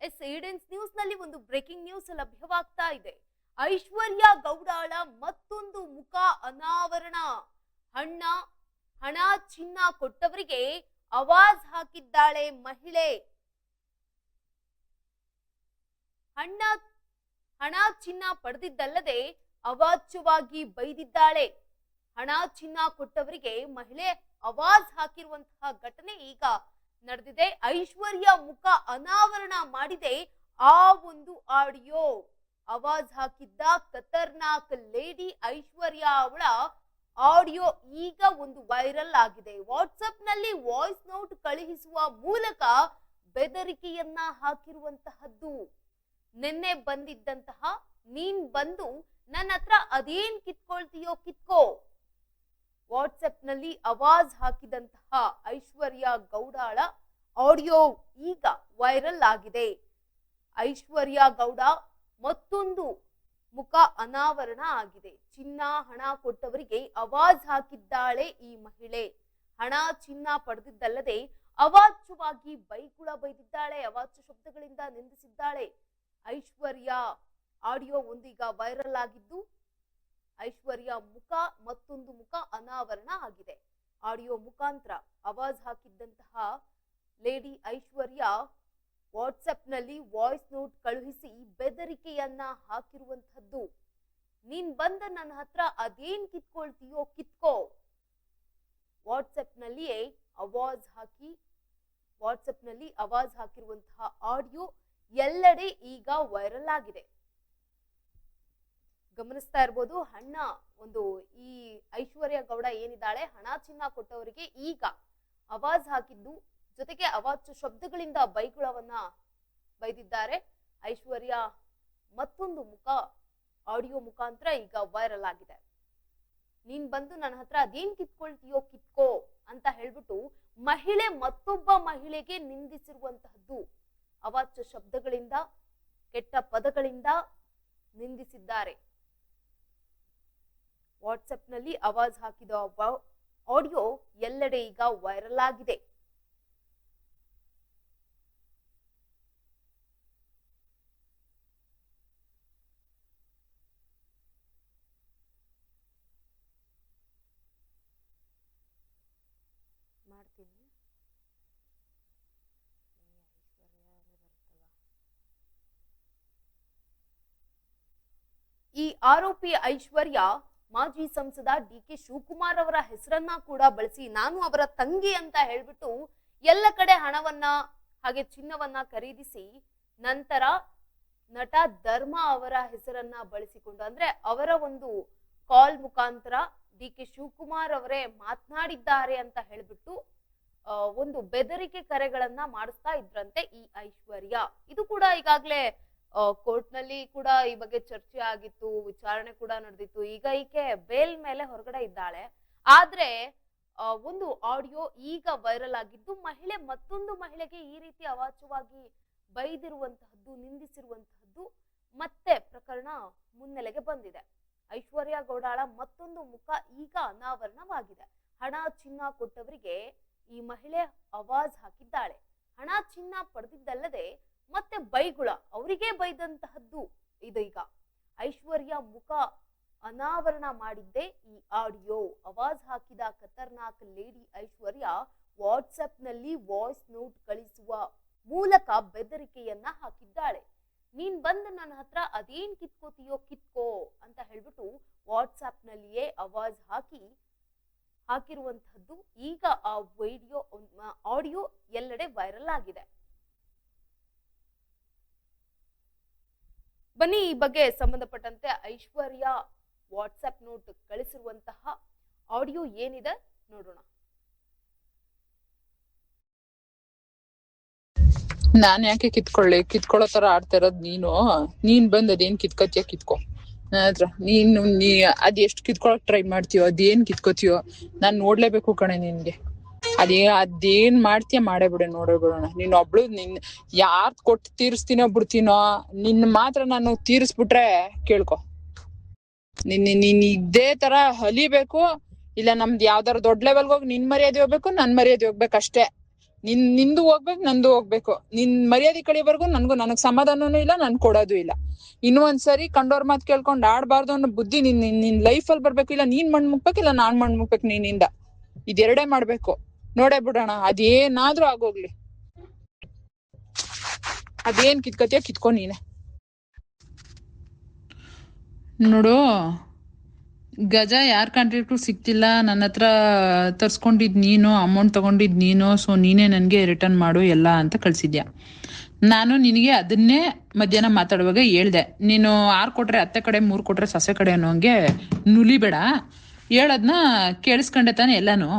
S ಏಡೆನ್ಸ್ ನ್ಯೂಸ್ನಲ್ಲಿ ಒಂದು breaking news ಲಭ್ಯವಾಗ್ತಾ ಇದೆ. ಐಶ್ವರ್ಯ ಗೌಡಾಳ ಮತ್ತೊಂದು ಮುಖ ಅನಾವರಣ. ಹಣ್ಣ ಹಣ ಚಿನ್ನ ಕೊಟ್ಟವರಿಗೆ ಅವಾಜ್ ಹಾಕಿದ್ದಾಳೆ ಮಹಿಳೆ. ಹಣ್ಣ ಹಣ ಚಿನ್ನ ಪಡೆದಿದ್ದಲ್ಲದೆ ಅವಾಚ್ಯವಾಗಿ ಬೈದಿದ್ದಾಳೆ. ಹಣ ಚಿನ್ನ ಕೊಟ್ಟವರಿಗೆ ಮಹಿಳೆ ಅವಾಜ್ ಹಾಕಿರುವಂತಹ ಘಟನೆ ಈಗ ನಡೆದಿದೆ. ಐಶ್ವರ್ಯ ಮುಖ ಅನಾವರಣ ಮಾಡಿದೆ. ಆ ಒಂದು ಆಡಿಯೋ ಅವಾಜ್ ಹಾಕಿದ್ದ ಖತರ್ನಾಕ್ ಲೇಡಿ ಐಶ್ವರ್ಯ ಅವಳ ಆಡಿಯೋ ಈಗ ಒಂದು ವೈರಲ್ ಆಗಿದೆ. ವಾಟ್ಸಪ್ನಲ್ಲಿ ವಾಯ್ಸ್ ನೋಟ್ ಕಳುಹಿಸುವ ಮೂಲಕ ಬೆದರಿಕೆಯನ್ನ ಹಾಕಿರುವಂತಹದ್ದು. ನಿನ್ನೆ ಬಂದಿದ್ದಂತಹ, ನೀನ್ ಬಂದು ನನ್ನ ಹತ್ರ ಅದೇನ್ ಕಿತ್ಕೊಳ್ತೀಯೋ ಕಿತ್ಕೋ. ವಾಟ್ಸಪ್ನಲ್ಲಿ ಅವಾಜ್ ಹಾಕಿದಂತಹ ಐಶ್ವರ್ಯ ಗೌಡಾಳ ಆಡಿಯೋ ಈಗ ವೈರಲ್ ಆಗಿದೆ. ಐಶ್ವರ್ಯ ಗೌಡ ಮತ್ತೊಂದು ಮುಖ ಅನಾವರಣ ಆಗಿದೆ. ಚಿನ್ನ ಹಣ ಕೊಟ್ಟವರಿಗೆ ಅವಾಜ್ ಹಾಕಿದ್ದಾಳೆ ಈ ಮಹಿಳೆ. ಹಣ ಚಿನ್ನ ಪಡೆದಿದ್ದಲ್ಲದೆ ಅವಾಚ್ಯವಾಗಿ ಬೈಗುಳ ಬೈದಿದ್ದಾಳೆ, ಅವಾಚ್ಯ ಶಬ್ದಗಳಿಂದ ನಿಂದಿಸಿದ್ದಾಳೆ. ಐಶ್ವರ್ಯ ಆಡಿಯೋ ಒಂದೀಗ ವೈರಲ್ ಆಗಿದ್ದು ಐಶ್ವರ್ಯ ಮುಖ ಮತ್ತೊಂದು ಮುಖ ಅನಾವರಣ ಆಗಿದೆ. ಆಡಿಯೋ ಮುಖಾಂತರ ಅವಾಜ್ ಹಾಕಿದ್ದಂತಹ ಲೇಡಿ ಐಶ್ವರ್ಯ ವಾಟ್ಸಪ್ನಲ್ಲಿ ವಾಯ್ಸ್ ನೋಟ್ ಕಳುಹಿಸಿ ಬೆದರಿಕೆಯನ್ನ ಹಾಕಿರುವಂತಹದ್ದು ನೀನ್ ಬಂದ ನನ್ನ ಹತ್ರ ಅದೇನ್ ಕಿತ್ಕೊಳ್ತೀಯೋ ಕಿತ್ಕೋ. ವಾಟ್ಸಪ್ನಲ್ಲಿಯೇ ಅವಾಜ್ ಹಾಕಿ ವಾಟ್ಸಪ್ನಲ್ಲಿ ಅವಾಜ್ ಹಾಕಿರುವಂತಹ ಆಡಿಯೋ ಎಲ್ಲೆಡೆ ಈಗ ವೈರಲ್ ಆಗಿದೆ. ಗಮನಿಸ್ತಾ ಇರ್ಬೋದು. ಹಣ ಒಂದು ಈ ಐಶ್ವರ್ಯ ಗೌಡ ಏನಿದ್ದಾಳೆ, ಹಣ ಚಿನ್ನ ಕೊಟ್ಟವರಿಗೆ ಈಗ ಅವಾಜ್ ಹಾಕಿದ್ದು, ಜೊತೆಗೆ ಅವಾಜ್ ಶಬ್ದಗಳಿಂದ ಬೈಗುಳವನ್ನ ಬೈದಿದ್ದಾರೆ. ಐಶ್ವರ್ಯ ಮತ್ತೊಂದು ಮುಖ, ಆಡಿಯೋ ಮುಖಾಂತರ ಈಗ ವೈರಲ್ ಆಗಿದೆ. ನೀನ್ ಬಂದು ನನ್ನ ಹತ್ರ ಅದೇನ್ ಕಿತ್ಕೊಳ್ತೀಯೋ ಕಿತ್ಕೋ ಅಂತ ಹೇಳ್ಬಿಟ್ಟು ಮಹಿಳೆ ಮತ್ತೊಬ್ಬ ಮಹಿಳೆಗೆ ನಿಂದಿಸಿರುವಂತಹದ್ದು ಅವಾಚ್ಯ ಶಬ್ದಗಳಿಂದ, ಕೆಟ್ಟ ಪದಗಳಿಂದ ನಿಂದಿಸಿದ್ದಾರೆ. ವಾಟ್ಸಪ್ನಲ್ಲಿ ಅವಾಜ್ ಹಾಕಿದ ಆಡಿಯೋ ಎಲ್ಲೆಡೆ ಈಗ ವೈರಲ್ ಆಗಿದೆ. ಈ ಆರೋಪಿ ಐಶ್ವರ್ಯ ಮಾಜಿ ಸಂಸದ ಡಿ ಕೆ ಶಿವಕುಮಾರ್ ಅವರ ಹೆಸರನ್ನ ಕೂಡ ಬಳಸಿ ನಾನು ಅವರ ತಂಗಿ ಅಂತ ಹೇಳ್ಬಿಟ್ಟು ಎಲ್ಲ ಕಡೆ ಹಣವನ್ನ ಹಾಗೆ ಚಿನ್ನವನ್ನ ಖರೀದಿಸಿ ನಂತರ ನಟ ಧರ್ಮ ಅವರ ಹೆಸರನ್ನ ಬಳಸಿಕೊಂಡು, ಅಂದ್ರೆ ಅವರ ಒಂದು ಕಾಲ್ ಮುಖಾಂತರ ಡಿ ಕೆ ಶಿವಕುಮಾರ್ ಅವರೇ ಮಾತನಾಡಿದ್ದಾರೆ ಅಂತ ಹೇಳ್ಬಿಟ್ಟು ಒಂದು ಬೆದರಿಕೆ ಕರೆಗಳನ್ನ ಮಾಡಿಸ್ತಾ ಇದ್ರಂತೆ ಈ ಐಶ್ವರ್ಯ. ಇದು ಕೂಡ ಈಗಾಗಲೇ ಕೋರ್ಟ್ನಲ್ಲಿ ಕೂಡ ಈ ಬಗ್ಗೆ ಚರ್ಚೆ ಆಗಿತ್ತು, ವಿಚಾರಣೆ ಕೂಡ ನಡೆದಿತ್ತು. ಈಗ ಈಕೆ ಬೇಲ್ ಮೇಲೆ ಹೊರಗಡೆ ಇದ್ದಾಳೆ. ಆದ್ರೆ ಒಂದು ಆಡಿಯೋ ಈಗ ವೈರಲ್ ಆಗಿದ್ದು ಮಹಿಳೆ, ಮತ್ತೊಂದು ಮಹಿಳೆಗೆ ಈ ರೀತಿ ಅವಾಚ್ಯವಾಗಿ ಬೈದಿರುವಂತಹದ್ದು, ನಿಂದಿಸಿರುವಂತಹದ್ದು ಮತ್ತೆ ಪ್ರಕರಣ ಮುನ್ನೆಲೆಗೆ ಬಂದಿದೆ. ಐಶ್ವರ್ಯ ಗೌಡಾಳ ಮತ್ತೊಂದು ಮುಖ ಈಗ ಅನಾವರಣವಾಗಿದೆ. ಹಣ ಚಿನ್ನ ಕೊಟ್ಟವರಿಗೆ ಈ ಮಹಿಳೆ ಅವಾಜ್ ಹಾಕಿದ್ದಾಳೆ. ಹಣ ಚಿನ್ನ ಪಡೆದಿದ್ದಲ್ಲದೆ ಮತ್ತೆ ಬೈಗುಳ. ಅವರಿಗೆ ಬೈದಂತಹದ್ದು ಇದೀಗ. ಐಶ್ವರ್ಯ ಮುಖ ಅನಾವರಣ ಮಾಡಿದ್ದೆ ಈ ಆಡಿಯೋ. ಅವಾಜ್ ಹಾಕಿದ ಖತರ್ನಾಕ್ ಲೇಡಿ ಐಶ್ವರ್ಯ ವಾಟ್ಸಪ್ನಲ್ಲಿ ವಾಯ್ಸ್ ನೋಟ್ ಕಳಿಸುವ ಮೂಲಕ ಬೆದರಿಕೆಯನ್ನ ಹಾಕಿದ್ದಾಳೆ. ನೀನ್ ಬಂದು ನನ್ನ ಹತ್ರ ಅದೇನ್ ಕಿತ್ಕೋತೀಯೋ ಕಿತ್ಕೋ ಅಂತ ಹೇಳ್ಬಿಟ್ಟು ವಾಟ್ಸಪ್ ನಲ್ಲಿಯೇ ಅವಾಜ್ ಹಾಕಿ ಹಾಕಿರುವಂತಹದ್ದು ಈಗ ಆ ವಿಡಿಯೋ ಆಡಿಯೋ ಎಲ್ಲೆಡೆ ವೈರಲ್ ಆಗಿದೆ. ಬನ್ನಿ ಈ ಬಗ್ಗೆ ಸಂಬಂಧಪಟ್ಟಂತೆ ಐಶ್ವರ್ಯ ವಾಟ್ಸಪ್ ನೋಟ್ ಕಳಿಸಿರುವಂತಹ ಆಡಿಯೋ ಏನಿದೆ ನೋಡೋಣ. ನಾನ್ ಯಾಕೆ ಕಿತ್ಕೊಳ್ಳಿ? ಕಿತ್ಕೊಳ್ಳೋ ತರ ಆಡ್ತಾ ಇರೋದ್ ನೀನು? ನೀನ್ ಬಂದ್ ಅದೇನ್ ಕಿತ್ಕೋತಿಯ? ಕಿತ್ಕೋ. ನನ್ನ ನೀನು ನೀ ಅದ್ ಎಷ್ಟ್ ಕಿತ್ಕೊಳಕ್ ಟ್ರೈ ಮಾಡ್ತೀಯೋ, ಅದೇನ್ ಕಿತ್ಕೋತೀಯೋ ನಾನ್ ನೋಡ್ಲೇಬೇಕು ಕಣೆ ನಿನ್ಗೆ. ಅದೇ, ಅದೇನ್ ಮಾಡ್ತೀಯ? ಮಾಡೇ ಬಿಡು ನೋಡೋ ಬಿಡೋಣ ನೀನ್ ಒಬ್ಳು, ನಿನ್ ಯಾರ್ ಕೊಟ್ಟು ತೀರಿಸ್ತೀನೋ ಬಿಡ್ತೀನೋ, ನಿನ್ ಮಾತ್ರ ನಾನು ತೀರಿಸ್ಬಿಟ್ರೆ ಕೇಳ್ಕೊ. ನಿನ್, ನಿನ್- ಇದೇ ತರ ಹಲಿಬೇಕು. ಇಲ್ಲ, ನಮ್ದು ಯಾವ್ದಾರ ದೊಡ್ಡ ಲೆವೆಲ್ಗೆ ಹೋಗಿ ನಿನ್ ಮರ್ಯಾದೆ ಹೋಗ್ಬೇಕು, ನನ್ ಮರ್ಯಾದೆ ಹೋಗ್ಬೇಕು ಅಷ್ಟೇ. ನಿನ್, ನಿಂದು ಹೋಗ್ಬೇಕು, ನಂದು ಹೋಗ್ಬೇಕು. ನಿನ್ ಮರ್ಯಾದೆ ಕಳಿವರೆಗೂ ನನ್ಗೂ ನನಗ್ ಸಮಾಧಾನನೂ ಇಲ್ಲ, ನನ್ ಕೊಡೋದು ಇಲ್ಲ. ಇನ್ನೂ ಒಂದ್ಸರಿ ಕಂಡೋರ್ ಮಾತ್ ಕೇಳ್ಕೊಂಡ್ ಆಡ್ಬಾರ್ದು ಅನ್ನೋ ಬುದ್ಧಿ ನಿನ್, ನಿನ್- ನಿನ್ ಲೈಫ್ ಅಲ್ಲಿ ಬರ್ಬೇಕು? ಇಲ್ಲ, ನೀನ್ ಮಣ್ ಮುಗ್ಬೇಕು, ಇಲ್ಲ ನಾನ್ ಮಣ್ ಮುಗ್ಬೇಕು ನಿನ್ನಿಂದ? ಇದೆರಡೇ ಮಾಡ್ಬೇಕು. ನೋಡೇ ಬಿಡೋಣ, ಅದೇನಾದ್ರೂ ಆಗೋಗ್ಲಿ. ಅದೇನ್ ಕಿತ್ಕತಿಯ ಕಿತ್ಕೊ ನೀನೆ. ನೋಡು, ಗಜ ಯಾರ ಕಾಂಟ್ರಾಕ್ಟ್ ಸಿಕ್ತಿಲ್ಲ ನನ್ನ ಹತ್ರ ತರ್ಸ್ಕೊಂಡಿದ್ ನೀನು, ಅಮೌಂಟ್ ತಗೊಂಡಿದ್ ನೀನು, ಸೊ ನೀನೇ ನನಗೆ ರಿಟರ್ನ್ ಮಾಡು, ಎಲ್ಲ ಅಂತ ಕಳ್ಸಿದ್ಯಾ. ನಾನು ನಿನಗೆ ಅದನ್ನೇ ಮಧ್ಯಾಹ್ನ ಮಾತಾಡುವಾಗ ಹೇಳ್ದೆ. ನೀನು ಆರು ಕೊಟ್ರೆ ಅತ್ತೆ ಕಡೆ, ಮೂರು ಕೊಟ್ರೆ ಸೊಸೆ ಕಡೆ ಅನ್ನೋಂಗೆ ನುಲಿಬೇಡ. ಹೇಳೋದನ್ನ ಕೇಳಿಸ್ಕೊಂಡೆ ತಾನೆ ಎಲ್ಲಾನು.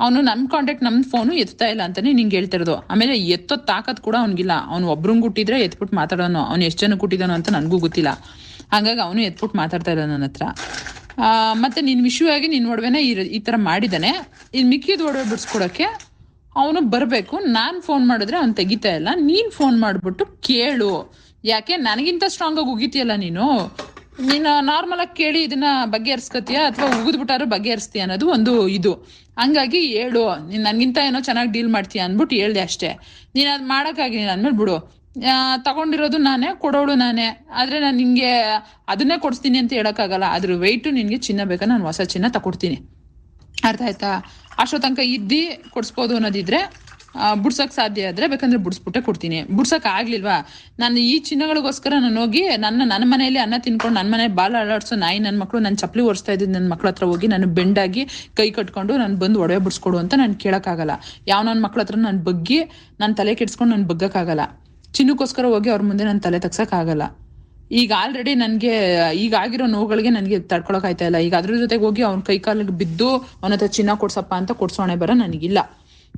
ಅವನು ನನ್ನ ಕಾಂಟ್ಯಾಕ್ಟ್ ನಮ್ಮ ಫೋನು ಎತ್ತಾ ಇಲ್ಲ ಅಂತಾನೆ ನಿಂಗೆ ಹೇಳ್ತಿರೋದು ಆಮೇಲೆ ಎತ್ತೋ ತಾಕತ್ ಕೂಡ ಅವ್ನಿಗಿಲ್ಲ. ಅವ್ನು ಒಬ್ರಂಗ್ ಹುಟ್ಟಿದ್ರೆ ಎತ್ಬಿಟ್ಟು ಮಾತಾಡೋನು. ಅವ್ನು ಎಷ್ಟು ಜನ ಹುಟ್ಟಿದಾನೋ ಅಂತ ನನಗೂ ಗೊತ್ತಿಲ್ಲ. ಹಂಗಾಗಿ ಅವನು ಎತ್ಬಿಟ್ಟು ಮಾತಾಡ್ತಾ ಇಲ್ಲ ನನ್ನ ಹತ್ರ. ಮತ್ತೆ ನಿನ್ ವಿಷಯವಾಗಿ ನಿನ್ ಒಡವೆನ ಈ ತರ ಮಾಡಿದಾನೆ ಇನ್ ಮಿಕ್ಕಿದ ಒಡವೆ ಬಿಡಿಸ್ಕೊಡಕ್ಕೆ ಅವನು ಬರಬೇಕು. ನಾನು ಫೋನ್ ಮಾಡಿದ್ರೆ ಅವ್ನು ತೆಗಿತಾ ಇಲ್ಲ. ನೀನು ಫೋನ್ ಮಾಡಿಬಿಟ್ಟು ಕೇಳು. ಯಾಕೆ? ನನಗಿಂತ ಸ್ಟ್ರಾಂಗ್ ಆಗಿ ಉಗಿತೀಯಲ್ಲ ನೀನು. ನೀನು ನಾರ್ಮಲ್ ಆಗಿ ಕೇಳಿ ಇದನ್ನ ಬಗೆಹರಿಸ್ಕತಿಯ ಅಥವಾ ಉಗಿದ್ಬಿಟ್ಟಾರು ಬಗೆಹರಿಸ್ತೀಯ ಅನ್ನೋದು ಒಂದು ಇದು. ಹಂಗಾಗಿ ಹೇಳು. ನೀನು ನನಗಿಂತ ಏನೋ ಚೆನ್ನಾಗಿ ಡೀಲ್ ಮಾಡ್ತೀಯ ಅಂದ್ಬಿಟ್ಟು ಹೇಳ್ದೆ ಅಷ್ಟೇ. ನೀನು ಅದು ಮಾಡೋಕ್ಕಾಗಿಲ್ಲ ಅಂದ್ಮೇಲೆ ಬಿಡು. ತಗೊಂಡಿರೋದು ನಾನೇ, ಕೊಡೋಳು ನಾನೇ. ಆದ್ರೆ ನಾನು ನಿಂಗೆ ಅದನ್ನೇ ಕೊಡಿಸ್ತೀನಿ ಅಂತ ಹೇಳೋಕ್ಕಾಗಲ್ಲ. ಅದ್ರ ವೆಯ್ಟು ನಿನಗೆ ಚಿನ್ನ ಬೇಕಾ? ನಾನು ಹೊಸ ಚಿನ್ನ ತಕೊಡ್ತೀನಿ. ಅರ್ಥ ಆಯ್ತಾ? ಅಷ್ಟೋ ತನಕ ಇದ್ದಿ ಕೊಡಿಸ್ಬೋದು ಅನ್ನೋದಿದ್ರೆ ಬುಡ್ಸಕ್ ಸಾಧ್ಯ ಆದ್ರೆ ಬೇಕಂದ್ರೆ ಬುಡ್ಸ್ಬಿಟ್ಟೆ ಕೊಡ್ತೀನಿ. ಬುಡ್ಸಕ್ ಆಗ್ಲಿಲ್ವಾ? ನಾನು ಈ ಚಿನ್ನಗಳಿಗೋಸ್ಕರ ನಾನು ಹೋಗಿ ನನ್ನ ನನ್ನ ಮನೆಯಲ್ಲಿ ಅನ್ನ ತಿನ್ಕೊಂಡು ನನ್ನ ಮನೆ ಬಾಲ ಅಲಾಡ್ಸೋ ನಾಯಿ ನನ್ನ ಮಕ್ಕಳು ನನ್ನ ಚಪ್ಪಲಿ ಒರೆಸ್ತಾ ಇದ್ದೀನಿ ನನ್ನ ಮಕ್ಳ ಹತ್ರ ಹೋಗಿ ನಾನು ಬೆಂಡಾಗಿ ಕೈ ಕಟ್ಕೊಂಡು ನಾನು ಬಂದು ಒಡವೆ ಬಿಡಿಸ್ಕೊಡು ಅಂತ ನಾನು ಕೇಳೋಕ್ಕಾಗಲ್ಲ. ಯಾವ ನನ್ನ ಮಕ್ಳ ಹತ್ರ ನಾನು ಬಗ್ಗಿ ನಾನು ತಲೆ ಕೆಡ್ಸ್ಕೊಂಡು ನಾನು ಬಗ್ಗಕ್ಕಾಗಲ್ಲ. ಚಿನ್ನಕ್ಕೋಸ್ಕರ ಹೋಗಿ ಅವ್ರ ಮುಂದೆ ನಾನು ತಲೆ ತಗ್ಸೋಕ್ಕಾಗಲ್ಲ. ಈಗ ಆಲ್ರೆಡಿ ನನಗೆ, ಈಗ ಆಗಿರೋ ನೋವುಗಳಿಗೆ ನನಗೆ ತಡ್ಕೊಳಕ್ ಆಯ್ತಾ ಇಲ್ಲ. ಈಗ ಅದ್ರ ಜೊತೆಗೆ ಹೋಗಿ ಅವ್ನ ಕೈ ಕಾಲಿಗೆ ಬಿದ್ದು ಅವನ ಹತ್ರ ಚಿನ್ನ ಕೊಡ್ಸಪ್ಪ ಅಂತ ಕೊಡ್ಸೋಣೆ ಬರ ನನಗಿಲ್ಲ.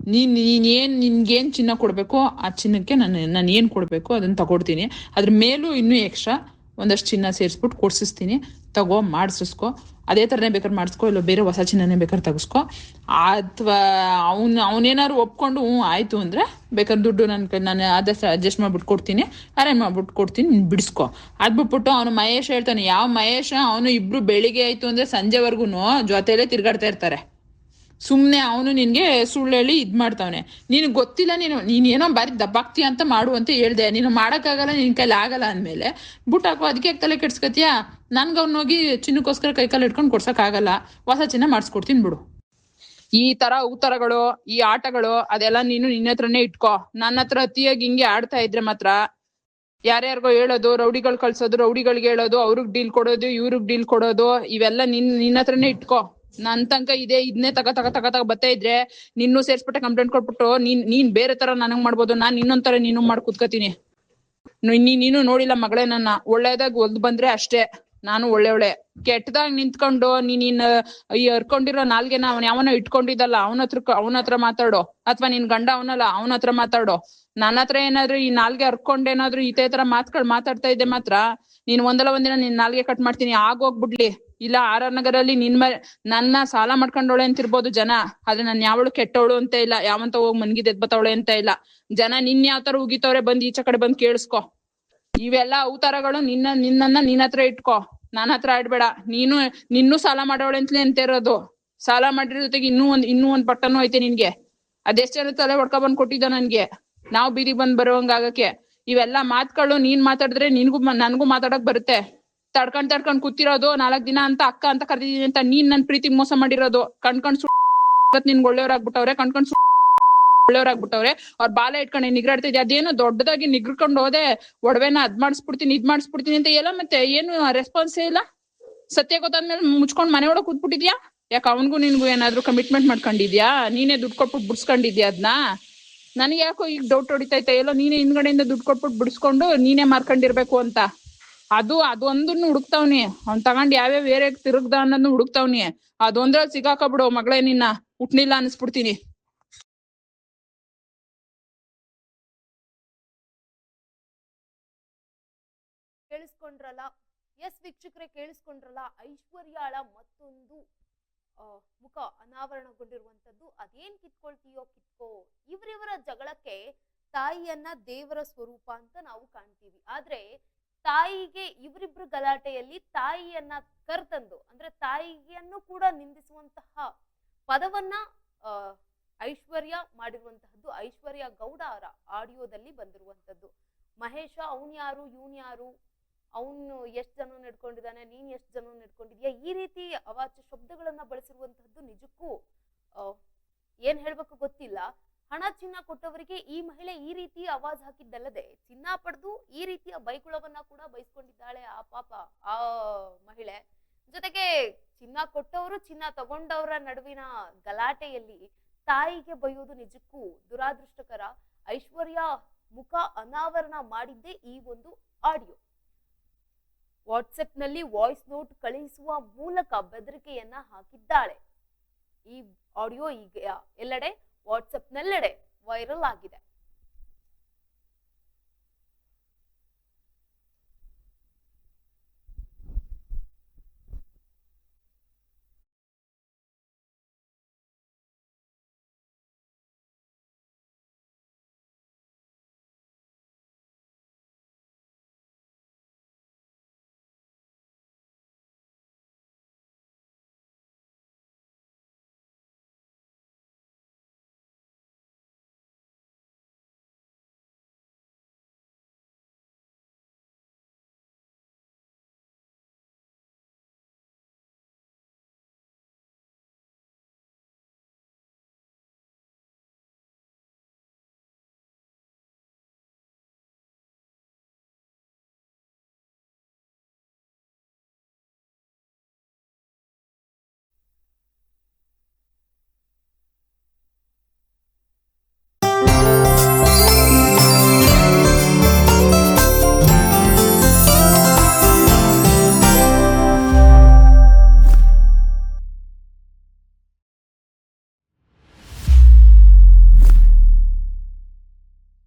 ನೀನ್ ನೀನ್ ಏನ್ ನಿನ್ಗೇನ್ ಚಿನ್ನ ಕೊಡ್ಬೇಕೋ ಆ ಚಿನ್ನಕ್ಕೆ ನಾನು ನಾನು ಏನ್ ಕೊಡ್ಬೇಕು ಅದನ್ನ ತಗೊಡ್ತೀನಿ. ಅದ್ರ ಮೇಲೂ ಇನ್ನೂ ಎಕ್ಸ್ಟ್ರಾ ಒಂದಷ್ಟು ಚಿನ್ನ ಸೇರಿಸ್ಬಿಟ್ಟು ಕೊಡ್ಸಿಸ್ತೀನಿ. ತಗೋ ಮಾಡಿಸ್ಕೊ ಅದೇ ಥರನೇ ಬೇಕಾದ್ರೆ ಮಾಡಿಸ್ಕೊ, ಇಲ್ಲ ಬೇರೆ ಹೊಸ ಚಿನ್ನನೇ ಬೇಕಾದ್ರೆ ತೆಗಿಸ್ಕೊ. ಅಥವಾ ಅವ್ನು, ಅವನೇನಾದ್ರು ಒಪ್ಕೊಂಡು, ಹ್ಞೂ, ಆಯಿತು ಅಂದ್ರೆ ಬೇಕಾದ್ರೆ ದುಡ್ಡು ನನ್ನ ನಾನು ಆದಷ್ಟು ಅಡ್ಜಸ್ಟ್ ಮಾಡ್ಬಿಟ್ಟು ಕೊಡ್ತೀನಿ. ಅರೇಂಜ್ ಮಾಡ್ಬಿಟ್ಟು ಕೊಡ್ತೀನಿ, ನೀನು ಬಿಡಿಸ್ಕೊ. ಅದು ಅವನು ಮಹೇಶ್ ಹೇಳ್ತಾನೆ, ಯಾವ ಮಹೇಶ, ಅವನು ಇಬ್ರು ಬೆಳಿಗ್ಗೆ ಆಯಿತು ಅಂದ್ರೆ ಸಂಜೆವರೆಗೂ ಜೊತೆಯಲ್ಲೇ ತಿರ್ಗಾಡ್ತಾ ಇರ್ತಾರೆ. ಸುಮ್ಮನೆ ಅವನು ನಿನ್ಗೆ ಸುಳ್ಳು ಹೇಳಿ ಇದ್ ಮಾಡ್ತಾವನೆ. ನಿನಗೆ ಗೊತ್ತಿಲ್ಲ ನೀನು ನೀನ್ ಏನೋ ಬಾರಿ ದಬ್ಬಾಕ್ತಿ ಅಂತ ಮಾಡು ಅಂತ ಹೇಳ್ದೆ. ನೀನು ಮಾಡೋಕ್ಕಾಗಲ್ಲ, ನಿನ್ ಕೈಲಿ ಆಗಲ್ಲ ಅಂದ್ಮೇಲೆ ಬುಟ್ ಹಾಕೋ ಅದಕ್ಕೆ ತಲೆ ಕೆಡ್ಸ್ಕತಿಯ? ನನ್ಗೆ ಅವ್ನು ಹೋಗಿ ಚಿನ್ನಕ್ಕೋಸ್ಕರ ಕೈ ಕಾಲು ಇಟ್ಕೊಂಡು ಕೊಡ್ಸೋಕ್ಕಾಗಲ್ಲ ಹೊಸ ಚಿನ್ನ ಮಾಡಿಸ್ಕೊಡ್ತೀನಿ ಬಿಡು. ಈ ತರ ಉತ್ತರಗಳು, ಈ ಆಟಗಳು, ಅದೆಲ್ಲ ನೀನು ನಿನ್ನ ಹತ್ರನೇ ಇಟ್ಕೋ. ನನ್ನ ಹತ್ರ ಅತಿಯಾಗಿ ಹಿಂಗೆ ಆಡ್ತಾ ಇದ್ರೆ ಮಾತ್ರ ಯಾರ್ಯಾರಿಗೋ ಹೇಳೋದು, ರೌಡಿಗಳು ಕಳ್ಸೋದು, ರೌಡಿಗಳಿಗೆ ಹೇಳೋದು, ಅವ್ರಿಗೆ ಡೀಲ್ ಕೊಡೋದು, ಇವ್ರಿಗೆ ಡೀಲ್ ಕೊಡೋದು, ಇವೆಲ್ಲ ನಿನ್, ನಿನ್ನ ಹತ್ರನೇ ಇಟ್ಕೋ. ನನ್ ತನಕ ಇದೆ ಇದನ್ನೇ ತಗ ತಗ ತಗ ತಗ ಬತ್ತಾ ಇದ್ರೆ ನಿನ್ನೂ ಸೇರ್ಸ್ಬಿಟ್ಟೆ ಕಂಪ್ಲೇಂಟ್ ಕೊಟ್ಬಿಟ್ಟು ನೀನ್ ನೀನ್ ಬೇರೆ ತರ ನನಗ್ ಮಾಡ್ಬೋದು, ನಾನ್ ಇನ್ನೊಂದ್ ತರ ನೀನು ಮಾಡ್ ಕುತ್ಕೋತೀನಿ. ನೀನು ನೋಡಿಲ್ಲ ಮಗಳೇ ನನ್ನ, ಒಳ್ಳೇದಾಗ ಒಲ್ದ್ ಬಂದ್ರೆ ಅಷ್ಟೇ, ನಾನು ಒಳ್ಳೆ ಒಳ್ಳೆ ಕೆಟ್ಟದಾಗ ನಿಂತ್ಕೊಂಡು ನೀನ್, ಈ ಹರ್ಕೊಂಡಿರೋ ನಾಲ್ಗೆನ ಅವನ್ ಯಾವನೋ ಇಟ್ಕೊಂಡಿದ್ದಲ್ಲ, ಅವನ ಹತ್ರ ಅವನ ಹತ್ರ ಮಾತಾಡೋ. ಅಥವಾ ನಿನ್ ಗಂಡ ಅವನಲ್ಲ, ಅವನ ಹತ್ರ ಮಾತಾಡೋ. ನನ್ನ ಹತ್ರ ಏನಾದ್ರು ಈ ನಾಲ್ಗೆ ಹರ್ಕೊಂಡ್ ಏನಾದ್ರು ಇದೇ ತರ ಮಾತ್ಗಳು ಮಾತಾಡ್ತಾ ಇದ್ದೆ ಮಾತ್ರ, ನೀನ್ ಒಂದಲ್ಲ ಒಂದಿನ ನಿನ್ ನಾಲ್ಗೆ ಕಟ್ ಮಾಡ್ತೀನಿ ಆಗೋಗ್ಬಿಡ್ಲಿ ಇಲ್ಲ ಆರ್ ಆರ್ ನಗರಲ್ಲಿ ನಿನ್ ಮೇಲೆ ನನ್ನ ಸಾಲ ಮಾಡ್ಕೊಂಡವಳೆ ಅಂತಿರ್ಬೋದು ಜನ, ಆದ್ರೆ ನಾನ್ ಯಾವಳು ಕೆಟ್ಟವಳು ಅಂತ ಇಲ್ಲ, ಯಾವಂತ ಹೋಗ್ ಮನ್ಗಿದ್ ಎದ್ಬತ್ತವಳೆ ಅಂತ ಇಲ್ಲ. ಜನ ನಿನ್ ಯಾವ ತರ ಉಗಿತವ್ರೆ ಬಂದ್ ಈಚೆ ಕಡೆ ಬಂದ್ ಕೇಳಿಸ್ಕೊ. ಇವೆಲ್ಲ ಅವತಾರಗಳು ನಿನ್ನ, ನಿನ್ನನ್ನ ನಿನ್ ಹತ್ರ ಇಟ್ಕೋ. ನನ್ನ ಹತ್ರ ಆಡ್ಬೇಡ. ನೀನು, ನಿನ್ನೂ ಸಾಲ ಮಾಡೋಳೆ ಅಂತಲೇ ಅಂತ ಇರೋದು. ಸಾಲ ಮಾಡಿರೋ ಜೊತೆಗೆ ಇನ್ನೂ ಒಂದ್ ಇನ್ನೂ ಒಂದ್ ಪಟ್ಟನು ಐತೆ ನಿನ್ಗೆ. ಅದೆಷ್ಟ್ ಜನ ತಲೆ ಹೊಡ್ಕೊ ಬಂದ್ ಕೊಟ್ಟಿದ್ದ ನನ್ಗೆ. ನಾವ್ ಬೀದಿಗ್ ಬಂದ್ ಬರೋಂಗಾಗಕ್ಕೆ ಇವೆಲ್ಲ ಮಾತ್ಗಳು ನೀನ್ ಮಾತಾಡಿದ್ರೆ ನಿನ್ಗೂ ನನ್ಗೂ ಮಾತಾಡಕ್ ಬರುತ್ತೆ. ತಡ್ಕೊಂಡ್ ತಡ್ಕೊಂಡ್ ಕೂತಿರೋದು, ನಾಲ್ಕ್ ದಿನ ಅಂತ ಅಕ್ಕ ಅಂತ ಕರ್ದಿದೀನಿ ಅಂತ ನೀನ್ ನನ್ ಪ್ರೀತಿ ಮೋಸ ಮಾಡಿರೋದು. ಕಣ್ಕೊಂಡ್ ಸುತ್ತ ನಿನ್ ಒಳ್ಳೆಯವ್ರಾಗ್ಬಿಟ್ಟವ್ರೆ ಕಣ್ಕೊಂಡ್ ಒಳ್ಳೆಯವ್ರಾಗ್ಬಿಟ್ಟವ್ರೆ ಅವ್ರ ಬಾಲ ಇಟ್ಕೊಂಡು ನಿಗ್ರಾಡ್ತಾ ಇದ್ದೆ ಅದೇನು ದೊಡ್ಡದಾಗಿ ನಿಗ್ರಕೊಂಡು ಹೋದೆ. ಒಡವೆನ ಅದ್ ಮಾಡಿಸ್ಬಿಡ್ತೀನಿ, ಇದ್ ಮಾಡಿಸ್ಬಿಡ್ತೀನಿ ಅಂತ ಎಲ್ಲ ಮತ್ತೆ ಏನು ರೆಸ್ಪಾನ್ಸೇ ಇಲ್ಲ? ಸತ್ಯ ಗೊತ್ತಾದ್ಮೇಲೆ ಮುಚ್ಕೊಂಡ್ ಮನೆ ಒಳಗ್ ಕೂತ್ಬಿಟ್ಟಿದ್ಯಾ? ಯಾಕೆ ಅವನ್ಗೂ ನಿನ್ಗೂ ಏನಾದ್ರು ಕಮಿಟ್ಮೆಂಟ್ ಮಾಡ್ಕೊಂಡಿದ್ಯಾ? ನೀನೇ ದುಡ್ಡು ಕೊಟ್ಬಿಟ್ ಬಿಡ್ಸ್ಕೊಂಡಿದ್ಯಾ ಅದ್ನ? ನನಗೆ ಯಾಕೋ ಈಗ ಡೌಟ್ ಹೊಡಿತೈತೆ. ಎಲ್ಲೋ ನೀನೇ ಹಿಂದ್ಗಡೆಯಿಂದ ದುಡ್ಡು ಕೊಟ್ಬಿಟ್ಟು ಬಿಡಿಸ್ಕೊಂಡು ನೀನೇ ಮಾರ್ಕೊಂಡಿರ್ಬೇಕು ಅಂತ. ಅದು ಅದೊಂದನ್ನು ಹುಡುಕ್ತಾವ್ನಿ. ಅವ್ನ್ ತಗೊಂಡ್ ಯಾವ್ಯಾವ ಬೇರೆ ತಿರುಗ್ದ ಅನ್ನೋದನ್ನ ಹುಡುಕ್ತಾವ್ನಿ. ಅದೊಂದ್ರಲ್ಲಿ ಸಿಗಾಕಬಿಡು ಮಗಳೇ ನಿನ್ನ. ಹುಟ್ನಿಲ್ಲ ಅನ್ಸ್ಬಿಡ್ತೀನಿ. ಕೇಳಿಸ್ಕೊಂಡ್ರಲ್ಲ? ಎಸ್ ವೀಕ್ಷಕರೇ, ಕೇಳಿಸ್ಕೊಂಡ್ರಲ್ಲ? ಐಶ್ವರ್ಯಾಳ ಮತ್ತೊಂದು ಮುಖ ಅನಾವರಣಗೊಂಡಿರುವಂತದ್ದು ಅದೇನ್ ಕಿತ್ಕೊಳ್ತೀಯೋ ಕಿತ್ಕೋ, ಇವರಿವರ ಜಗಳಕ್ಕೆ ತಾಯಿಯನ್ನ ದೇವರ ಸ್ವರೂಪ ಅಂತ ನಾವು ಕಾಣ್ತೀವಿ. ಆದ್ರೆ ತಾಯಿಗೆ ಇವರಿಬ್ರು ಗಲಾಟೆಯಲ್ಲಿ ತಾಯಿಯನ್ನ ಕರ್ತಂದು, ಅಂದ್ರೆ ತಾಯಿಯನ್ನು ಕೂಡ ನಿಂದಿಸುವಂತಹ ಪದವನ್ನ ಐಶ್ವರ್ಯ ಮಾಡಿರುವಂತಹದ್ದು ಐಶ್ವರ್ಯ ಗೌಡ ಅವರ ಆಡಿಯೋದಲ್ಲಿ ಬಂದಿರುವಂತದ್ದು. ಮಹೇಶ, ಅವನ್ ಯಾರು, ಇವನ್ ಯಾರು, ಅವನು ಎಷ್ಟು ಜನ ನಡ್ಕೊಂಡಿದ್ದಾನೆ, ನೀನ್ ಎಷ್ಟು ಜನ ನಡ್ಕೊಂಡಿದ್ಯಾ, ಈ ರೀತಿ ಅವಾಚ್ಯ ಶಬ್ದಗಳನ್ನ ಬಳಸಿರುವಂತಹದ್ದು ನಿಜಕ್ಕೂ ಏನು ಏನ್ ಹೇಳ್ಬೇಕು ಗೊತ್ತಿಲ್ಲ. ಹಣ ಚಿನ್ನ ಕೊಟ್ಟವರಿಗೆ ಈ ಮಹಿಳೆ ಈ ರೀತಿ ಅವಾಜ್ ಹಾಕಿದ್ದಲ್ಲದೆ ಚಿನ್ನ ಪಡೆದು ಈ ರೀತಿಯ ಬೈಕುಳವನ್ನ ಕೂಡ ಬೈಸ್ಕೊಂಡಿದ್ದಾಳೆ ಆ ಪಾಪ ಆ ಮಹಿಳೆ. ಜೊತೆಗೆ ಚಿನ್ನ ಕೊಟ್ಟವರು ಚಿನ್ನ ತಗೊಂಡವರ ನಡುವಿನ ಗಲಾಟೆಯಲ್ಲಿ ತಾಯಿಗೆ ಬೈಯೋದು ನಿಜಕ್ಕೂ ದುರಾದೃಷ್ಟಕರ. ಐಶ್ವರ್ಯ ಮುಖ ಅನಾವರಣ ಮಾಡಿದ್ದೇ ಈ ಒಂದು ಆಡಿಯೋ. ವಾಟ್ಸಪ್ನಲ್ಲಿ ವಾಯ್ಸ್ ನೋಟ್ ಕಳುಹಿಸುವ ಮೂಲಕ ಬೆದರಿಕೆಯನ್ನ ಹಾಕಿದ್ದಾಳೆ. ಈ ಆಡಿಯೋ ಈಗ ಎಲ್ಲೆಡೆ ವಾಟ್ಸಪ್ ನೆಲ್ಲೆಡೆ ವೈರಲ್ ಆಗಿದೆ.